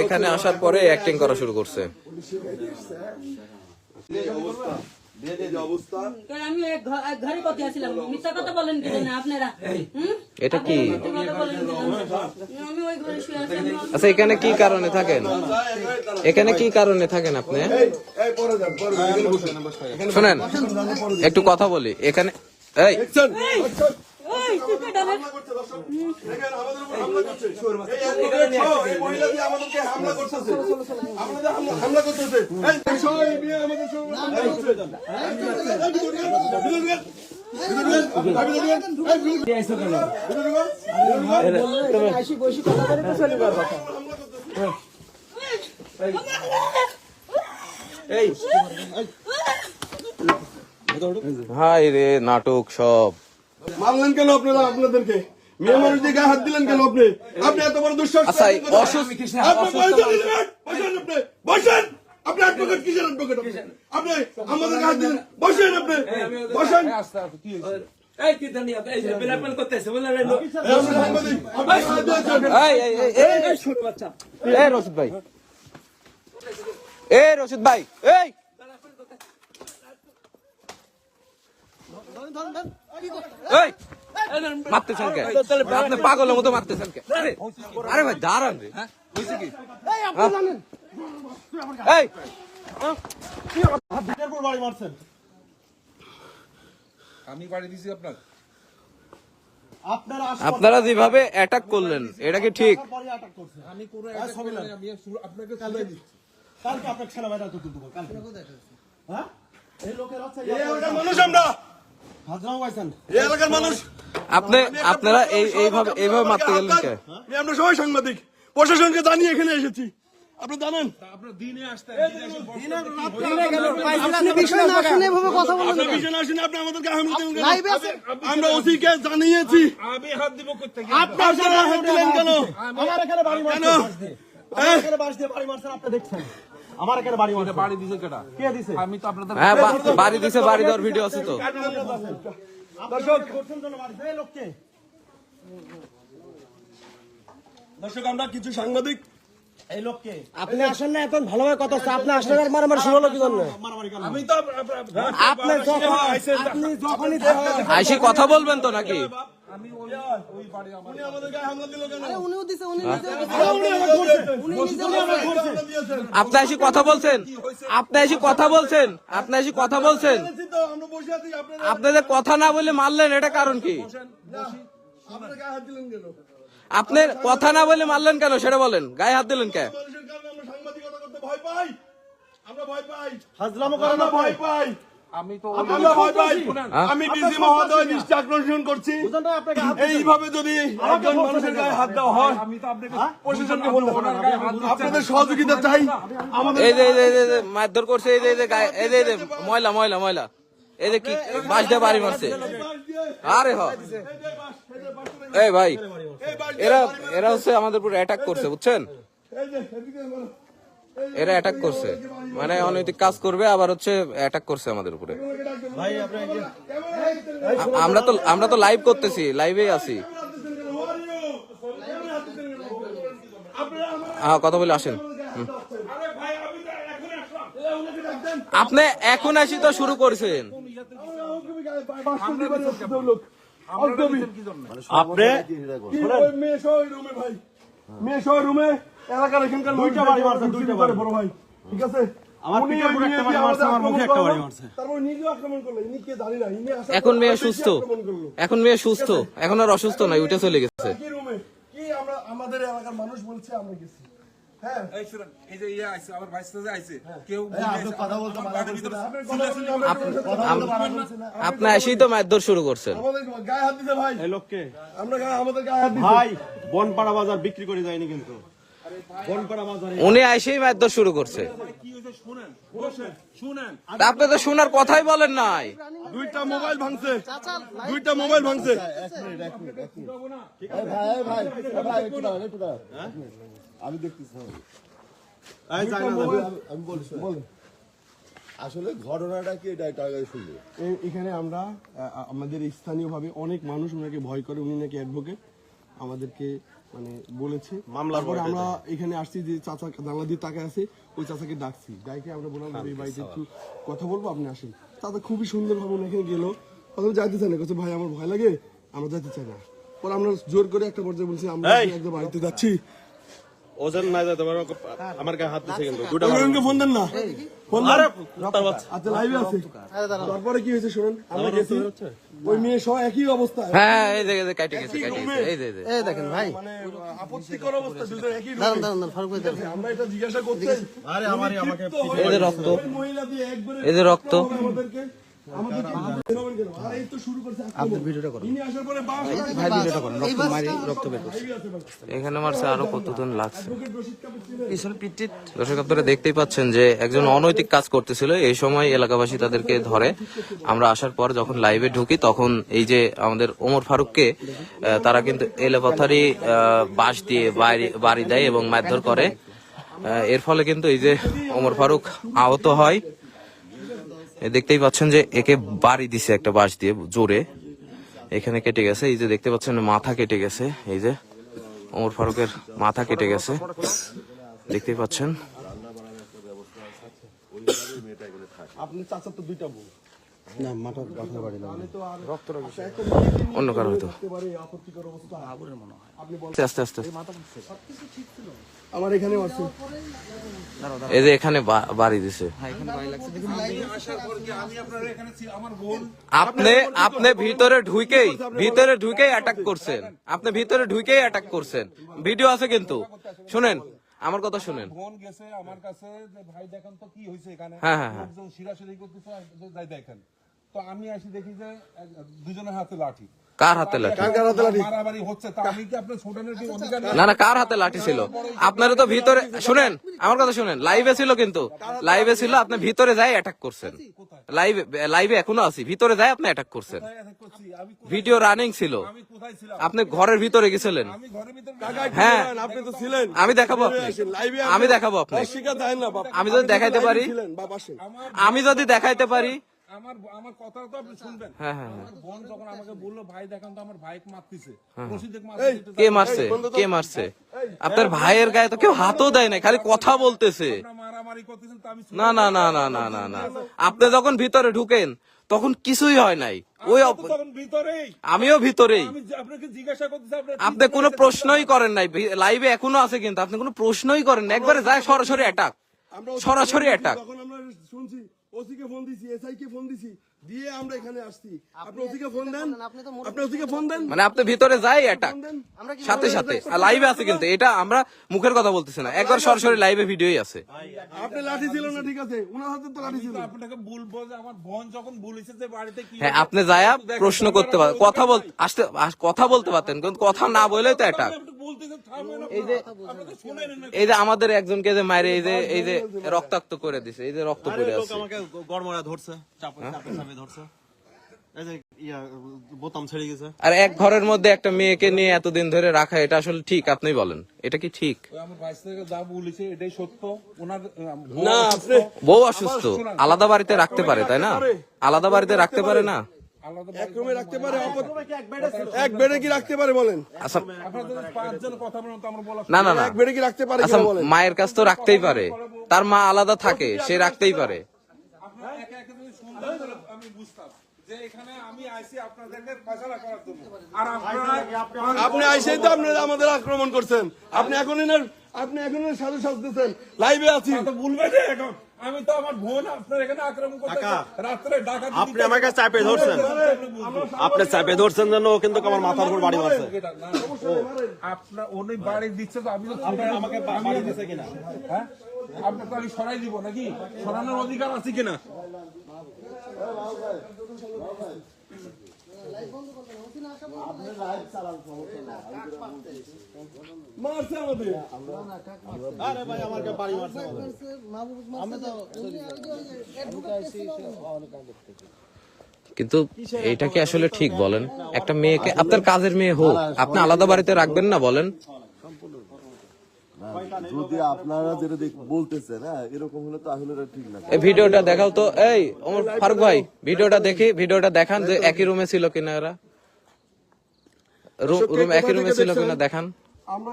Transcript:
এখানে আসার পরে অ্যাক্টিং করা শুরু করছে? এটা কি? আচ্ছা এখানে কি কারণে থাকেন? এখানে কি কারণে থাকেন আপনি? শুনেন, একটু কথা বলি। এখানে ডালে? হাই রে নাটক সব মারলেন কেন আপনারা আপনাদেরকে। মেয়ে মানুষ হাত দিলেন কেন আপনি? আপনি এত বড় দুঃসাহস এই করেন অসুস্থ- কোথায়? আপনি বসেন, বসেন। আপনি অ্যাডভোকেট কিসের অ্যাডভোকেট আপনি? আপনি আমাদের হাত দিলেন। বসেন আপনি। বসেন। এই কি জানি এই যে বেলাপন করতেছে বলে না এই আপনি সাংবাদিক, আপনি। গায়ে দিয়েছেন। এই এই এই, এই এই ছোট বাচ্চা। এই রশিদ ভাই। এই রশিদ ভাই। এই। মারতেছেন কে? আপনি পাগলের মতো মারতেছেন কে? আরে আরে ভাই দাঁড়ান রে। হ্যাঁ? হয়েছে কি? এই আমি বাড়ি দিছি আপনার। আপনারা যেভাবে অ্যাটাক করলেন এটা কি ঠিক? আমি আপনাকে এই এলাকার মানুষ আমরা। এলাকার মানুষ। আপনি আপনারা এই এইভাবে এইভাবে মারতে গেলেন কে? আমরা সবাই সাংবাদিক। প্রশাসনকে জানিয়ে এখানে এসেছি। আপনি জানেন? আমরা ওসিকে জানিয়েছি আমি হাত দিব করতে আপনারা কেন? আমার এখানে বাড়ি বাড়ি মারছেন আপনি দেখছেন। আমার বাড়ি বাড়ি দিছে কেটা কে দিছে? আমি তো আপনাদের হ্যাঁ বাড়ি দিছে বাড়ি দেওয়ার ভিডিও আছে তো। দর্শক করছেন জন্য বাড়ি এই লোককে দর্শক আমরা কিছু সাংবাদিক এই লোককে। আপনি আসেন না এখন ভালোভাবে কথা হচ্ছে। আপনি আসলে আর মারামারি শুরু হলো কি জন্য? আমি তো আপ- আপ- আপ- আপনি যখন আপনি যখনই আইসি কথা বলবেন তো নাকি? উনি আমাদের গায়ে হামলা দিল কেন? উনিও দিছে উনি নিজে উনি আমাকে ধরছে। উনি আমাকে হামলা দিয়েছেন। আপনি এসে কথা বলছেন। আপনি এসে কথা বলছেন। আপনি এসে কথা বলছেন। আমরা বসে আছি আপনাদের কথা না বলে মারলেন এটা কারণ কি? আপনারা গায়ে হাত দিলেন কেন আপনি কথা না বলে মারলেন কেন সেটা বলেন। গায়ে হাত দিলেন কে? আমরা সাংবাদিকতা করতে ভয় পাই। আমরা ভয় পাই। হাজলামো করেন না ভয় পাই। আমি তো হ্যাঁ? আমি ডিসি মহোদয় দৃষ্টি আকর্ষণ করছি। বুঝলেন আপনাকে হাত এইভাবে যদি একজন মানুষের গায়ে হাত দেওয়া হয় আমি তো আপনাকে প্রশাসনকে বলতে আপনাদের সহযোগিতা চাই। আমাদের এই যে এই যে এই যে, এই যে মারধর করছে এই যে এই যে এই যে ময়লা ময়লা ময়লা। এই যে কি বাস দিয়ে বাড়ি মারছে। আরে হ। এই ভাই এরা এরা হচ্ছে আমাদের উপর অ্যাটাক করছে বুঝছেন? এই যে এদিকে বলো। এরা অ্যাটাক করছে। মানে অনৈতিক কাজ করবে আবার হচ্ছে অ্যাটাক করছে আমাদের উপরে। আমরা তো আমরা তো লাইভ করতেছি লাইভেই আছি। হ্যাঁ কথা বলে আসেন। আপনি এখন আসি তো শুরু করছেন। আপনি মেয়ে সহ রুমে ভাই। মেয়ে রুমে এলাকার এখানকার দুইটা বাড়ি মারছে, দুইটা বাড়ি। বড় ভাই। ঠিক আছে? আমার উনি পিঠের ওই উপরে একটা মেয়েকে বাড়ি মারছে, আমাদের আমার মুখে আক্রমণ একটা বাড়ি করল, মারছে। তারপর নিজেও আক্রমণ করল ইনি কে জানি না ইনি আসার এখন মেয়ে সুস্থ। এখন মেয়ে সুস্থ। এখন আর অসুস্থ নাই উঠে চলে গেছে। কি আমরা আমাদের এলাকার মানুষ বলছে আমরা গেছি। হ্যাঁ? এই শুনুন এই যে ইয়ে আইছে আমার ভাইস যে আইছে কেউ কথা বলতে করছে না। আপনার কথা বলতে করছে না। আপনি এসেই তো মারধর শুরু করছেন। আমাদের গায়ে হাত দিতে ভাই? লোককে। আমরা আমাদের গায়ে হাত ভাই বনপাড়া বাজার বিক্রি করে যায়নি কিন্তু। উনি এসেই মারধর শুরু করছে। আপনি তো শোনার কথাই বলেন নাই। দুইটা মোবাইল ভাঙছে। দুইটা মোবাইল ভাঙছে। আমি বলি আসলে ঘটনাটা কি এটা শুনব। এখানে আমরা আমাদের স্থানীয়ভাবে অনেক মানুষ ওনাকে ভয় করে উনি নাকি অ্যাডভোকেট আমাদেরকে মানে বলেছে। তারপরে আমরা এখানে আসছি যে চাচা জানলা দিয়ে তাকে আছে ওই চাচাকে ডাকছি। ডাইকে আমরা বললাম ভাই এই বাড়িতে একটু কথা বলব আপনি আসেন। চাচা খুবই সুন্দর ভাবে এখানে গেল প্রথমে যাইতে চাই না কাছে ভাই আমার ভয় লাগে। আমরা যেতে চাই না। পরে আমরা জোর করে একটা পর্যায়ে বলছি আমরা একদম বাড়িতে যাচ্ছি। ওজন না যেতে পারো আমার গায়ে হাত দিচ্ছে কিন্তু ফোন দেন না। দেন আচ্ছা লাইভে আছে। তারপরে কি হয়েছে শুনুন? আমরা গেছি ওই মেয়ে সহ একই অবস্থা। হ্যাঁ এই যে কাটে গেছে এই যে এই দেখেন ভাই। মানে আপত্তিকর অবস্থা দুজন একই দাঁড়ান দাঁড়ান দাঁড়ান, ফারুক ভাই দাঁড়ান। আমরা এটা জিজ্ঞাসা করতে আরে আমারই আমাকে এই যে রক্ত। মহিলা দিয়ে একবারে এই যে রক্ত। আমাদেরকে। আমাদেরকে বেরোবেন কেন? আর এই তো শুরু করছে আক্রমণ। ইনি আসার পরে বাস এখানে মারছে আরও কতজন লাগছে? দর্শক আপনারা দেখতেই পাচ্ছেন যে একজন অনৈতিক কাজ করতেছিল। এই সময় এলাকাবাসী তাদেরকে ধরে। আমরা আসার পর যখন লাইভে ঢুকি তখন এই যে আমাদের ওমর ফারুককে তারা কিন্তু এলেপথারি বাঁশ দিয়ে বাড়ি বাড়ি দেয় এবং মারধর করে। এর ফলে কিন্তু এই যে ওমর ফারুক আহত হয়। দেখতেই পাচ্ছেন যে একে বাড়ি দিছে একটা বাঁশ দিয়ে জোরে। এখানে কেটে গেছে, এই যে দেখতে পাচ্ছেন মাথা কেটে গেছে, এই যে ওমর ফারুকের মাথা কেটে গেছে। দেখতেই পাচ্ছেন। আপনি চাচা তো দুইটা বউ। না মাথা মাথা বাড়ি না অন্য কারও হয়তো। আস্তে আস্তে আমার এখানে আছে। এই যে এখানে বাড়ি দিছে। আপনি আপনি ভিতরে ঢুকেই ভিতরে ঢুকেই অ্যাটাক করছেন। আপনি ভিতরে ঢুকেই অ্যাটাক করছেন। ভিডিও আছে কিন্তু। শুনেন আমার কথা শুনেন। ফোন গেছে আমার কাছে যে ভাই দেখেন তো কি হয়েছে এখানে? হ্যাঁ, হ্যাঁ, হ্যাঁ। লোকজন করতেছে যাই দেখেন। তো আমি আসি দেখি যে দুজনের হাতে লাঠি। কার হাতে লাঠি? মারামারি হচ্ছে তা আমি কি আপনার ছোটানোর কি অধিকার নেই? না না কার হাতে লাঠি ছিল? আপনারা তো ভিতরে শুনেন আমার কথা শুনেন লাইভে ছিল কিন্তু। লাইভে ছিল আপনি ভিতরে যাই অ্যাটাক করছেন। লাইভে লাইভে এখনও আছি ভিতরে যাই আপনি অ্যাটাক করছেন। ভিডিও রানিং ছিল। আমি কোথায় ছিলাম? আপনি ঘরের ভিতরে গেছিলেন। আমি ঘরের ভিতরে হ্যাঁ। আপনি তো ছিলেন। আমি দেখাবো আপনি আমি দেখাবো আপনি আমি যদি দেখাইতে পারি আমি যদি দেখাইতে পারি আমার আমার কথা তো আপনি শুনবেন। হ্যাঁ হ্যাঁ হ্যাঁ। আমার বোন যখন আমাকে বলল ভাই দেখেন তো আমার ভাইকে মারতেছে। কে মারছে? কে মারছে? আপনার ভাইয়ের গায়ে তো কেউ হাতও দেয় না খালি কথা বলতেছে। আপনারা মারামারি করতেছেন তো আমি না না না না। না না না আপনি যখন ভিতরে ঢুকেন তখন কিছুই হয় নাই। ওই আমিও ভিতরেই। আমি যে- আপনাকে জিজ্ঞাসা করতেছি আপনার আপনি কোনো প্রশ্নই করেন নাই। লাইভে এখনও আছে কিন্তু আপনি কোনো প্রশ্নই করেন একবারে যায় সরাসরি অ্যাটাক সরাসরি অ্যাটাক তখন আমরা শুনছি ওসিকে ফোন দিছি এসআই কে ফোন দিছি দিয়ে আমরা এখানে আসছি। আপনি ওসিকে ফোন দেন? আপনি তো আপনি ওসিকে ফোন দেন? মানে আপনি ভিতরে যাই অ্যাটাক সাথে সাথে। লাইভে আছে কিন্তু এটা আমরা মুখের কথা বলতেছি না। একবার সরাসরি লাইভে ভিডিওই আছে। আপনি লাঠি ছিল না ঠিক আছে? উনার হাতে তো লাঠি ছিল। আপনাকে বলব যে আমার বোন যখন বলেছে যে বাড়িতে কি হ্যাঁ আপনি যায়া প্রশ্ন করতে পারেন কথা বল আসতে কথা বলতে পারতেন কিন্তু কথা না বলেই তো অ্যাটাক এই যে আপনাকে শুনেন না এই যে আমাদের একজনকে যে মারে এই যে এই যে রক্তাক্ত করে দিছে এই যে রক্ত পড়ে আছে। আমাকে গড়মড়া ধরছে চাপে চাপে চাপে ধরছে। এই যে ইয়া বোতাম ছেড়ে গেছে। আর এক ঘরের মধ্যে একটা মেয়েকে নিয়ে এতদিন ধরে রাখা এটা আসলে ঠিক? আপনি বলেন এটা কি ঠিক? না বউ অসুস্থ আলাদা বাড়িতে রাখতে পারে তাই না? আলাদা বাড়িতে রাখতে পারে। না? এক রুমে রাখতে পারে এক বেডে কি রাখতে পারে বলেন? আচ্ছা। আপনাদের পাঁচজন কথা বলেন তো আমরা বলা না না না। এক বেডে কি রাখতে পারে আচ্ছা মায়ের কাছ তো রাখতেই পারে। তার মা আলাদা থাকে সে রাখতেই পারে। আমি বুঝতাম। যে এখানে আমি আইছি আপনাদেরকে ফয়সালা করার জন্য। আর আপনারা আপনি আইসেই তো আপনি আমাদের আক্রমণ করছেন। আপনি এখন এনার আপনি এখন সাথে সাজতেছেন। লাইভে আছি। তো বলবেন এখন। আমি তো আমার বোন আপনার এখানে আক্রমণ করতে রাত্রে ডাকা আপনি আমাকে চাপে ধরছেন। আপনি চাপে ধরছেন যেন ও কিন্তু আমার মাথার উপর বাড়ি মারছে আপনার উনি বাড়ি দিচ্ছে তো আমি তো আমাকে বাড়ি দিচ্ছে কিনা হ্যাঁ? আপনার তো আমি সরাই দিব নাকি? সরানোর অধিকার আছে কিনা? মারছে আমাদের। আরে ভাই আমাকে বাড়ি মারছে কিন্তু এটা কি আসলে ঠিক বলেন? একটা মেয়েকে আপনার কাজের মেয়ে হোক আপনি আলাদা বাড়িতে রাখবেন না বলেন? যদি আপনারা যেটা বলতেছেন হ্যাঁ এরকম হলে ঠিক না। এই ভিডিওটা দেখাও তো। এই ওমর ফারুক ভাই ভিডিওটা দেখি ভিডিওটা দেখান যে একই রুমে ছিল কিনা এরা। রুম রুম একই রুমে ছিল কিনা দেখান। আমরা